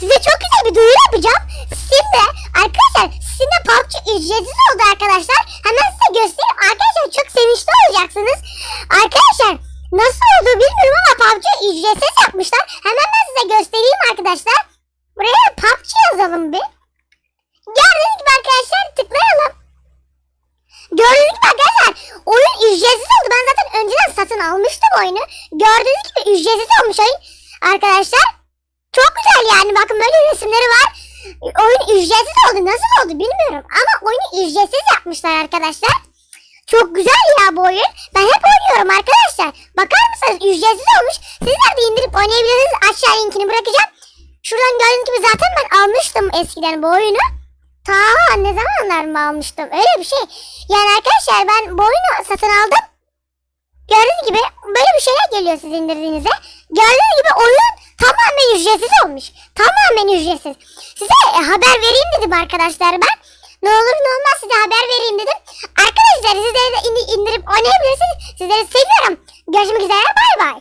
size çok güzel bir duyuru yapacağım. Steam'de arkadaşlar Steam'de PUBG ücretsiz oldu arkadaşlar. Hemen size göstereyim. Arkadaşlar çok sevinçli olacaksınız. Arkadaşlar nasıl oldu bilmiyorum ama PUBG ücretsiz yapmışlar. Hemen ben size göstereyim arkadaşlar. Buraya PUBG yazalım bir. Gördüğünüz gibi arkadaşlar tıklayalım. Gördüğünüz gibi arkadaşlar oyun ücretsiz oldu. Ben zaten önceden satın almıştım oyunu. Gördüğünüz gibi ücretsiz olmuş oyun arkadaşlar. Çok güzel yani bakın böyle resimleri var. Oyun ücretsiz oldu. Nasıl oldu bilmiyorum ama oyunu ücretsiz yapmışlar arkadaşlar. Çok güzel ya bu oyun. Ben hep oynuyorum arkadaşlar. Bakar mısınız ücretsiz olmuş. Sizler de indirip oynayabilirsiniz. Aşağı linkini bırakacağım. Şuradan gördüğünüz gibi zaten ben almıştım eskiden bu oyunu. Ta ne zamanlar mı almıştım öyle bir şey. Yani arkadaşlar ben bu oyunu satın aldım. Gördüğünüz gibi böyle bir şeyler geliyor siz indirdiğinizde. Gördüğünüz gibi ücretsiz olmuş. Tamamen ücretsiz. Size e, haber vereyim dedim arkadaşlar ben. Ne olur ne olmaz size haber vereyim dedim. Arkadaşlar sizleri de indi- indirip oynayabilirsiniz. Sizleri seviyorum. Görüşmek üzere bay bay.